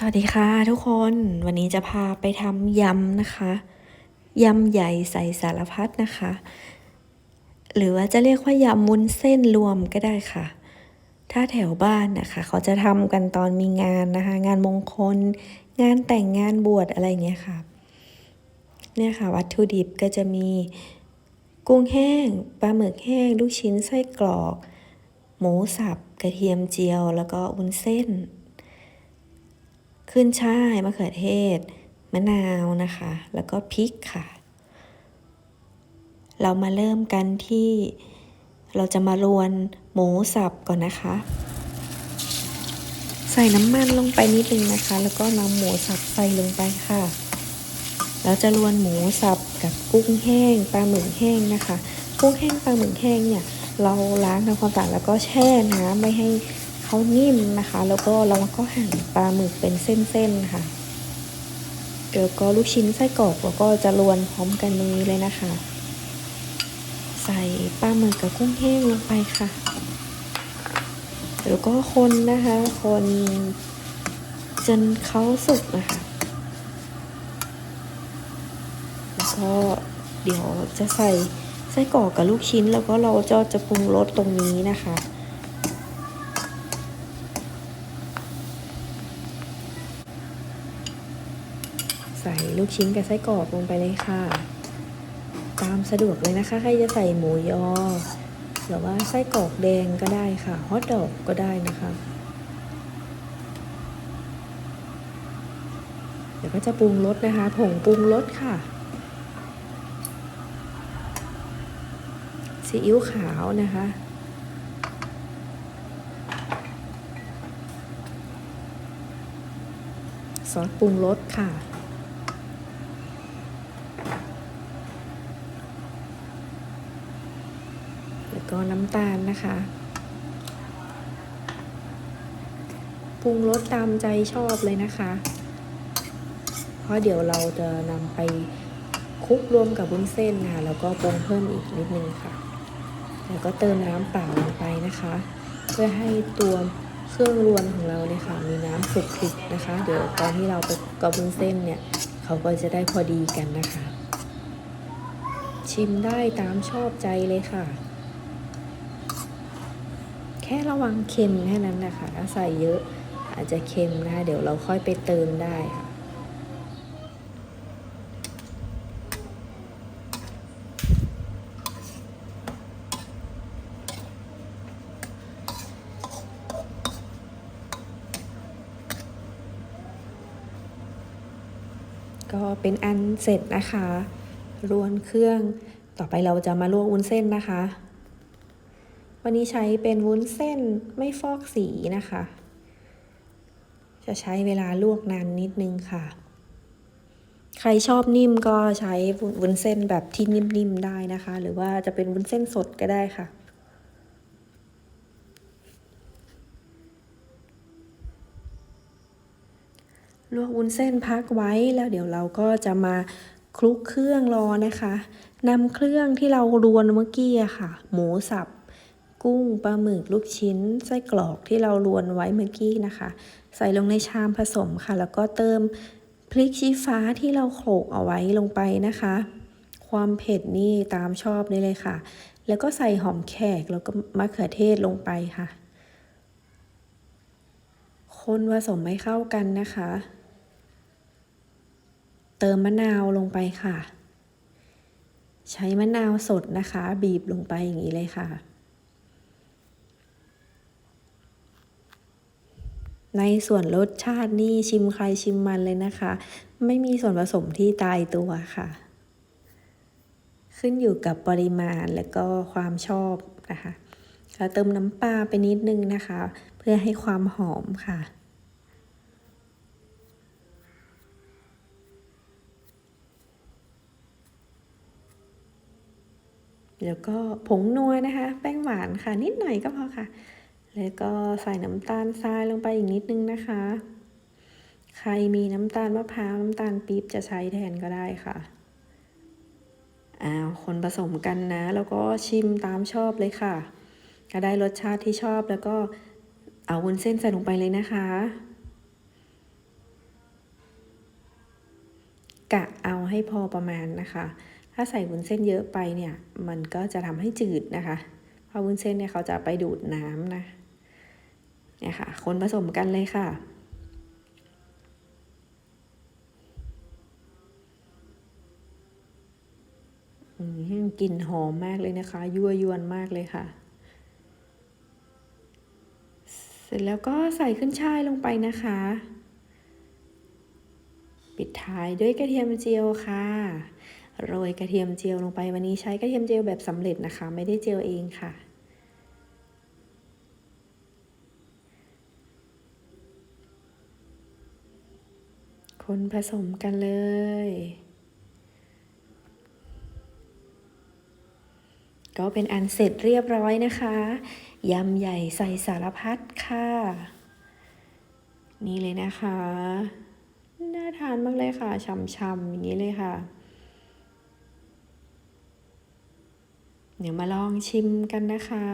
สวัสดีค่ะทุกคนวันนี้จะพาไปทำยำนะคะยำใหญ่ใส่สารพัดนะคะ หรือว่าจะเรียกว่ายำมุนเส้นรวมก็ได้ค่ะ ถ้าแถวบ้านนะคะ เขาจะทำกันตอนมีงานนะคะ งานมงคล งานแต่งงานบวชอะไรเงี้ยค่ะ เนี่ยค่ะ วัตถุดิบก็จะมีกุ้งแห้งปลาหมึกแห้ง ลูกชิ้นไส้กรอก หมูสับ กระเทียมเจียว แล้วก็วุ้นเส้น ขึ้นช่ายมะเขือเทศ มะนาวนะคะ แล้วก็พริกค่ะ เรามาเริ่มกันที่เราจะมารวนหมูสับก่อนนะคะ ใส่น้ำมันลงไปนิดนึงนะคะ แล้วก็นำหมูสับใส่ลงไปค่ะ เราจะรวนหมูสับกับกุ้งแห้งปลาหมึกแห้งนะคะ กุ้งแห้งปลาหมึกแห้งเนี่ยเราล้างทำความสะอาดแล้วก็แช่น้ำไม่ให้ เขานิ่มนะคะ แล้วก็เราก็หั่นปลาหมึกเป็นเส้นๆค่ะเดี๋ยวก็ลูกชิ้นไส้กรอกแล้วก็จะรวนพร้อมกันตรงนี้เลยนะคะ ใส่ปลาหมึกกับกุ้งแห้งลงไปค่ะแล้วก็คนนะคะ คนจนเขาสุกนะคะแล้วก็เดี๋ยวจะใส่ไส้กรอกกับลูกชิ้นแล้วก็เราจะจะปรุงรสตรงนี้นะคะ ส่ลูกชิ้นกับไส้กรอกลงไปเลยค่ะ ตามสะดวกเลยนะคะ ใครจะใส่หมูยอ หรือว่าไส้กรอกแดงก็ได้ค่ะ ฮอทดอกก็ได้นะคะ เดี๋ยวก็จะปรุงรสนะคะ ผงปรุงรสค่ะ ซีอิ๊วขาวนะคะซอสปรุงรสค่ะ แล้ว ก็น้ำตาลนะคะปรุงรสตามใจชอบเลยนะคะ เพราะเดี๋ยวเราจะนำไปคลุกรวมกับวุ้นเส้นนะคะแล้วก็ปรุงเพิ่มอีกนิดนึงค่ะ แล้วก็เติมน้ำเปล่าลงไปนะคะ เพื่อให้ตัวเครื่องรวนของเราเนี่ยค่ะมีน้ำคลุกคลิกนะคะ เดี๋ยวตอนที่เราไปกับวุ้นเส้นเนี่ยเขาก็จะได้พอดีกันนะคะ ชิมได้ตามชอบใจเลยค่ะ ค่ระวังเค็มแค่นั้นนะคะถ้าใส่เยอะอาจจะเค็มนะคะเดี๋ยวเราค่อยไปเติมได้ค่ะก็เป็นอันเสร็จนะคะ รวนเครื่อง ต่อไปเราจะมาลวกวุ้นเส้นนะคะ วันนี้ใช้เป็นวุ้นเส้นไม่ฟอกสีนะคะ จะใช้เวลาลวกนานนิดนึงค่ะ ใครชอบนิ่มก็ใช้วุ้นเส้นแบบที่นิ่มๆได้นะคะ หรือว่าจะเป็นวุ้นเส้นสดก็ได้ค่ะลวกวุ้นเส้นพักไว้แล้วเดี๋ยวเราก็จะมาคลุกเครื่องรอนะคะนำเครื่องที่เรารวนเมื่อกี้อะค่ะ หมูสับ กุ้งปลาหมึกลูกชิ้น ไส้กรอกที่เรารวนไว้เมื่อกี้นะคะ ใส่ลงในชามผสมค่ะ แล้วก็เติมพริกชี้ฟ้าที่เราโขลกเอาไว้ลงไปนะคะ ความเผ็ดนี่ตามชอบได้เลยค่ะ แล้วก็ใส่หอมแขกแล้วก็มะเขือเทศลงไปค่ะ คนผสมให้เข้ากันนะคะ เติมมะนาวลงไปค่ะ ใช้มะนาวสดนะคะ บีบลงไปอย่างนี้เลยค่ะ ในส่วนรสชาตินี่ชิมใครชิมมันเลยนะคะ ไม่มีส่วนผสมที่ตายตัวค่ะ ขึ้นอยู่กับปริมาณและก็ความชอบนะคะแล้วเติมน้ำปลาไปนิดนึงนะคะ เพื่อให้ความหอมค่ะ แล้วก็ผงนัวนะคะ แป้งหวานค่ะ นิดหน่อยก็พอค่ะ แล้วก็ใส่น้ำตาลทรายลงไปอีกนิดนึงนะคะ ใครมีน้ำตาลมะพร้าวน้ำตาลปี๊บจะใช้แทนก็ได้ค่ะอ้าวคนผสมกันนะ แล้วก็ชิมตามชอบเลยค่ะก็ได้รสชาติที่ชอบแล้วก็เอาวุ้นเส้นใส่ลงไปเลยนะคะ กะเอาให้พอประมาณนะคะ ถ้าใส่วุ้นเส้นเยอะไปเนี่ย มันก็จะทำให้จืดนะคะ เพราะวุ้นเส้นเนี่ยเขาจะไปดูดน้ำนะ เนี่ยค่ะ คนผสมกันเลยค่ะ กลิ่นหอมมากเลยนะคะ ยั่วยวนมากเลยค่ะ เสร็จแล้วก็ใส่ขึ้นช่ายลงไปนะคะ ปิดท้ายด้วยกระเทียมเจียวค่ะ โรยกระเทียมเจียวลงไปวันนี้ใช้กระเทียมเจียวแบบสำเร็จนะคะ ไม่ได้เจียวเองค่ะ คนผสมกันเลย ก็เป็นอันเสร็จเรียบร้อยนะคะยำใหญ่ใส่สารพัดค่ะ นี่เลยนะคะ น่าทานมากเลยค่ะช่ำๆอย่างนี้เลยค่ะ เดี๋ยวมาลองชิมกันนะคะ